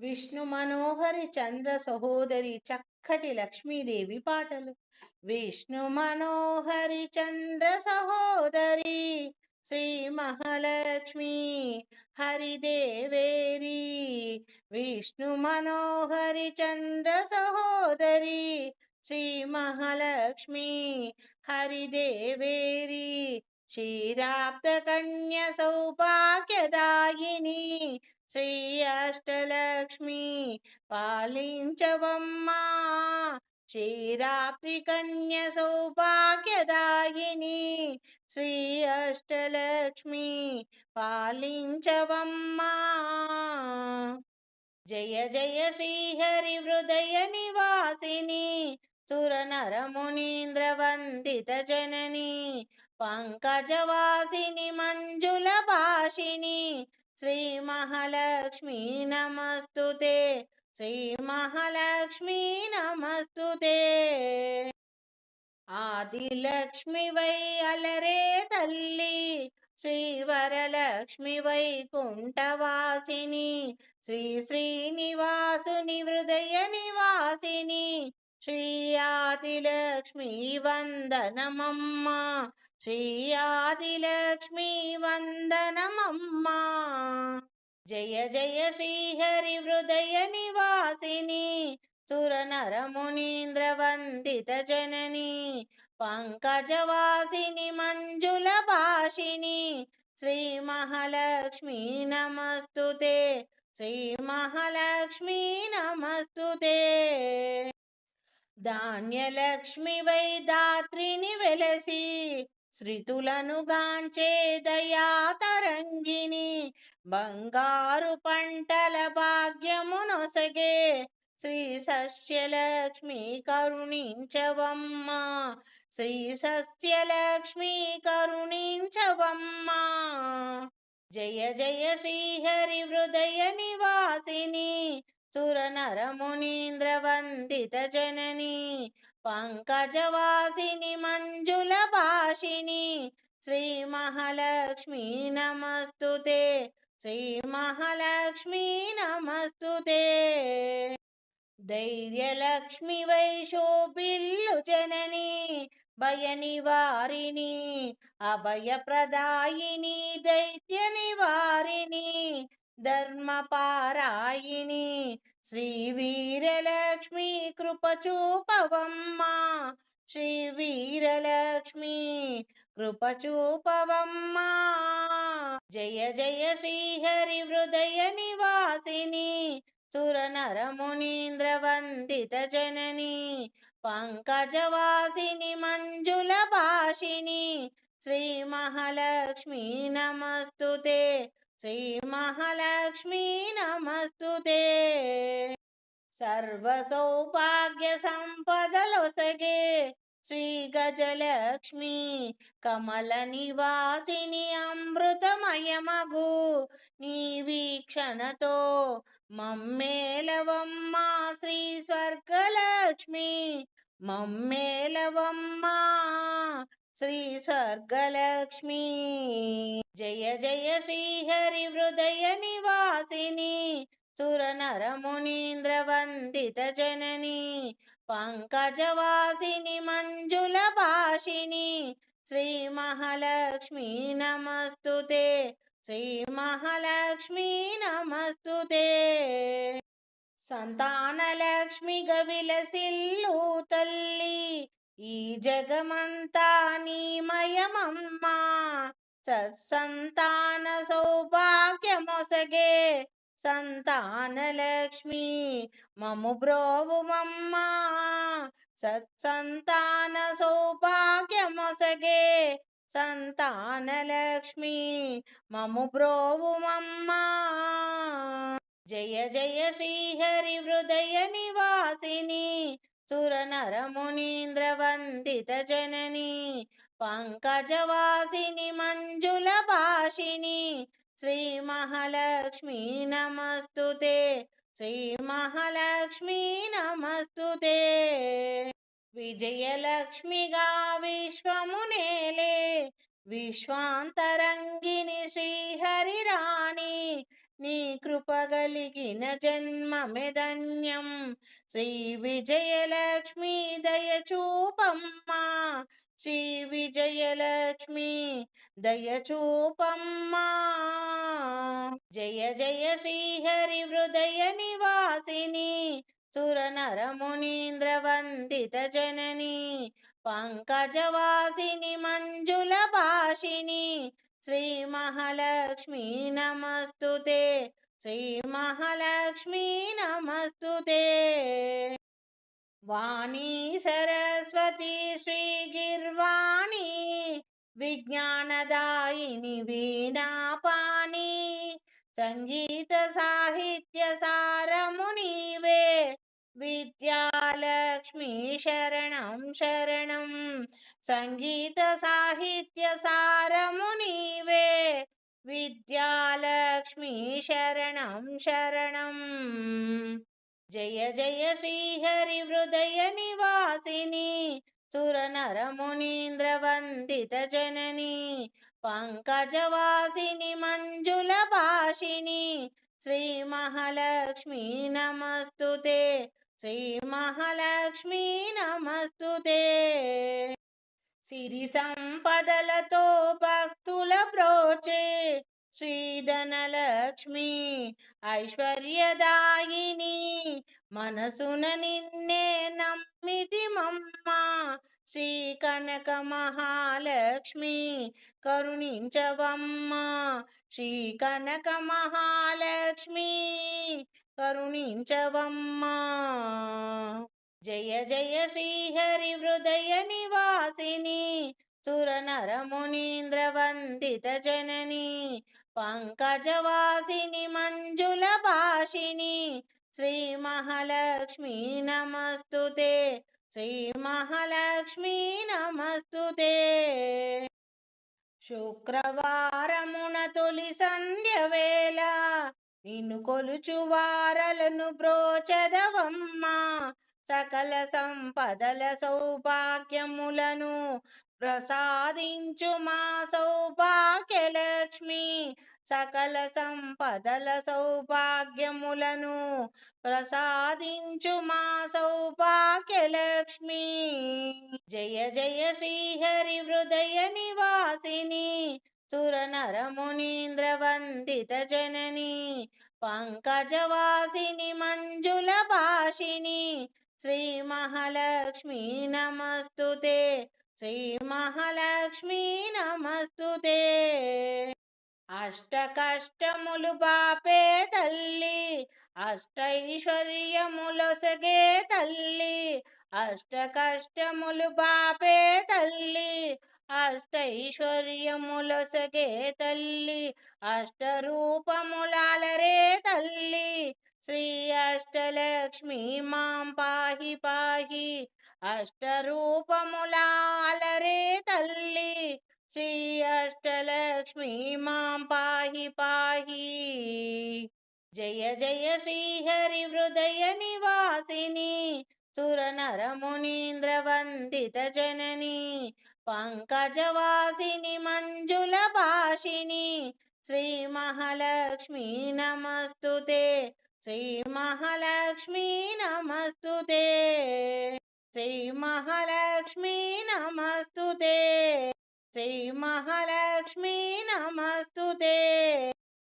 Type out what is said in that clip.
విష్ణు మనోహరి చంద్ర సహోదరి చక్కటి లక్ష్మీదేవి పాటలు. విష్ణు మనోహరి చంద్ర సహోదరి శ్రీ మహాలక్ష్మి హరిదేవేరి. విష్ణు మనోహరి చంద్ర సహోదరి శ్రీ మహాలక్ష్మి హరిదేవేరి. క్షీరాప్త కన్య సౌభాగ్యదాయిని శ్రీ అష్టలక్ష్మి పాలించవమ్మా. శ్రీరాత్రి కన్య సౌభాగ్యదాయిని శ్రీ అష్టలక్ష్మి పాలించవమ్మా. జయ జయ శ్రీహరి హృదయ నివాసిని సురనర వందిత జనని పంకజవాసిని మంజుల భాషిని శ్రీ మహాలక్ష్మి నమస్తుతే శ్రీ మహాలక్ష్మి నమస్తుతే. ఆదిలక్ష్మి వై అలరే తల్లి శ్రీవరలక్ష్మి వైకుంఠవాసిని శ్రీ శ్రీనివాసుని హృదయ నివాసిని శ్రీయాదిలక్ష్మీ ఆదిలక్ష్మి వందనమమ్మ శ్రీ వందనమమ్మ జయ జయ శ్రీహరి హృదయ నివాసిని. సురనర వందిత జనని. పంకజవాసిని మంజుల భాషిని శ్రీ మహాలక్ష్మి నమస్తుతే. శ్రీ మహాలక్ష్మి నమస్తుతే. ధాన్యలక్ష్మి వై దాత్రిని వెలసి శ్రీతులను గాంచే దయాతరంగిని బంగారు పంటల భాగ్యమునొసగే శ్రీ సస్యలక్ష్మి కరుణించవమ్మా శ్రీ సస్యలక్ష్మి కరుణించవమ్మా. జయ జయ శ్రీహరి హృదయ నివాసిని సురనరమునీంద్ర వందిత జనని పంకజవాసిని మంజుల భాషిని శ్రీ మహాలక్ష్మి నమస్తుతే శ్రీ మహాలక్ష్మి నమస్తుతే. ధైర్యలక్ష్మి వై శోభిల్లు జనని భయ నివారిణి అభయప్రదాయిని దైత్య నివారిణి ధర్మపారాయిని శ్రీ వీరలక్ష్మి కృపచూపవమ్మా శ్రీ వీరలక్ష్మి కృపచూపవమ్మా జయ జయ శ్రీహరి హృదయ నివాసిని సురనరమునీంద్రవందిత జనని పంకజవాసిని మంజుల భాషిని శ్రీ మహాలక్ష్మి నమస్తుతే. శ్రీ మహాలక్ష్మి నమస్తుతే. సర్వ సౌభాగ్య సంపదలొసగే శ్రీ గజలక్ష్మి కమల నివాసిని అమృతమయమగు. నీ వీక్షణతో మమ్మేలవమ్మా శ్రీ స్వర్గలక్ష్మి. మమ్మేలవమ్మా శ్రీ స్వర్గలక్ష్మి. జయ జయ శ్రీహరి హృదయ నివాసిని. సురనర మునీంద్ర వందిత జనని. పంకజవాసిని మంజుల భాషిని శ్రీ మహాలక్ష్మి నమస్తుతే. శ్రీ మహాలక్ష్మి నమస్తుతే. సంతానలక్ష్మిగా విలసిల్లు తల్లి. ఈ జగమంతా నీమయమమ్మా సత్సంతాన సౌభాగ్యమొసగే సంతానలక్ష్మి మము బ్రోవుమమ్మా. సత్సంతాన సౌభాగ్యమొసగే సంతానలక్ష్మి మము బ్రోవుమమ్మా. జయ జయ శ్రీహరి హృదయ నివాసిని. సురనర మునీంద్ర వందిత జనని పంకజవాసిని మంజుల భాషిని శ్రీ మహాలక్ష్మి నమస్తుతే శ్రీ మహాలక్ష్మి నమస్తుతే నీ కృపగలిగిన జన్మమెధన్యం శ్రీ విజయలక్ష్మి దయచూపమ్మా శ్రీ విజయలక్ష్మి దయచూపమ్మా జయ జయ శ్రీహరి హృదయ నివాసిని. సురనరమునీంద్రవందిత జనని. పంకజవాసిని మంజుల భాషిని శ్రీ మహాలక్ష్మీ నమస్తుతే శ్రీ మహాలక్ష్మీ నమస్తుతే వాణీ సరస్వతి శ్రీ గిర్వాణి. విజ్ఞానదాయిని వీణాపాణి. విద్యాలక్ష్మీ శరణం శరణం సంగీత సాహిత్య సారము నీవే విద్యాలక్ష్మి శరణం శరణం జయ జయ శ్రీహరి హృదయ నివాసిని సురనరమునీంద్రవందిత జనని పంకజవాసిని మంజుల భాషిని శ్రీ మహాలక్ష్మీ నమస్తుతే శ్రీ మహాలక్ష్మీ నమస్తుతే. సిరి సంపదలతో భక్తుల బ్రోచే. శ్రీధనలక్ష్మి ఐశ్వర్యదాయిని మనసున నిన్నే నమ్మితి మమ్మ. శ్రీ కనక మహాలక్ష్మి కరుణించవమ్మ. శ్రీ కనక మహాలక్ష్మి కరుణించవమ్మా. జయ జయ శ్రీహరి హృదయ నివాసిని సురనరమునీంద్ర వందిత జనని పంకజవాసిని మంజుల భాషిని శ్రీ మహాలక్ష్మీ నమస్తుతే శ్రీ మహాలక్ష్మీ నమస్తుతే. శుక్రవారమున తొలి సంధ్య వేళ నిన్ను కొలుచు వారలను బ్రోచదవమ్మా. సకల సంపదల సౌభాగ్యములను ప్రసాదించు మా సౌభాగ్యలక్ష్మి సకల సంపదల సౌభాగ్యములను ప్రసాదించు మా సౌభాగ్యలక్ష్మి జయ జయ శ్రీహరి హృదయ నివాసిని. సురనరమునీంద్ర వందిత జనని పంకజవాసిని మంజుల భాషిని శ్రీ మహాలక్ష్మీ నమస్తుతే శ్రీ మహాలక్ష్మీ నమస్తుతే అష్ట కష్టములు బాపే తల్లి అష్టైశ్వర్యములొసగే తల్లి అష్ట కష్టములు బాపే తల్లి అష్టైశ్వర్యములొసగే తల్లి అష్టరూపములాలరే తల్లి. శ్రీ అష్టలక్ష్మి మాం పాహి పాహి అష్టరూపములాలరే తల్లి. శ్రీ అష్టలక్ష్మి మాం పాహి పాహి. జయ జయ శ్రీహరి హృదయ నివాసిని సురనరమునీంద్ర వందిత జనని. పంకజవాసిని మంజుల భాషిని శ్రీ మహాలక్ష్మీ నమస్తుతే శ్రీ మహాలక్ష్మీ నమస్తుతే శ్రీ మహాలక్ష్మీ నమస్తుతే శ్రీ మహాలక్ష్మీ నమస్తుతే.